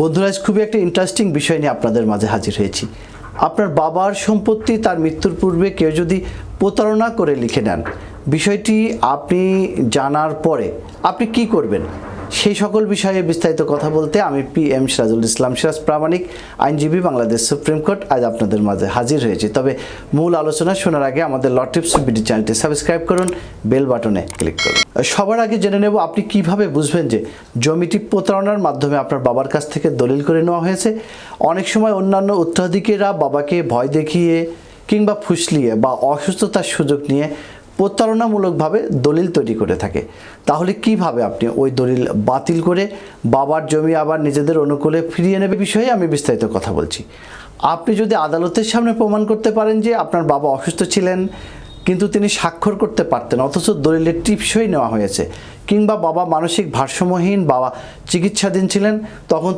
বন্ধুরা, আজ খুবই একটা ইন্টারেস্টিং বিষয় নিয়ে আপনাদের মাঝে হাজির হয়েছি। আপনার বাবার সম্পত্তি, তার মৃত্যুর পূর্বে কেউ যদি প্রতারণা করে লিখে নেন, বিষয়টি আপনি জানার পরে আপনি কি করবেন? সেই সকল বিষয়ে বিস্তারিত কথা বলতে আমি পি এম সিরাজুল ইসলাম সিরাজ প্রামাণিক, আইনজীবী, বাংলাদেশ সুপ্রিম কোর্ট, আজ আপনাদের মাঝে হাজির হয়েছি। তবে মূল আলোচনা শোনার আগে আমাদের লটিপস বিডি চ্যানেলটি সাবস্ক্রাইব করুন, বেল বাটনে ক্লিক করুন। সবার আগে জেনে নেব আপনি কীভাবে বুঝবেন যে জমিটি প্রতারণার মাধ্যমে আপনার বাবার কাছ থেকে দলিল করে নেওয়া হয়েছে। অনেক সময় অন্যান্য উত্তরাধিকারীরা বাবাকে ভয় দেখিয়ে কিংবা ফুসলিয়ে বা অসুস্থতার সুযোগ নিয়ে প্রতারণামূলকভাবে দলিল তৈরি করে থাকে। তাহলে কীভাবে আপনি ওই দলিল বাতিল করে বাবার জমি আবার নিজেদের অনুকূলে ফিরিয়ে নেবে বিষয়ে আমি বিস্তারিত কথা বলছি। আপনি যদি আদালতের সামনে প্রমাণ করতে পারেন যে আপনার বাবা অসুস্থ ছিলেন, কিন্তু তিনি স্বাক্ষর করতে পারতেন, অথচ দলিলের টিপসই নেওয়া হয়েছে, কিংবা বাবা মানসিক ভারসাম্যহীন বাবা চিকিৎসাধীন ছিলেন, তখন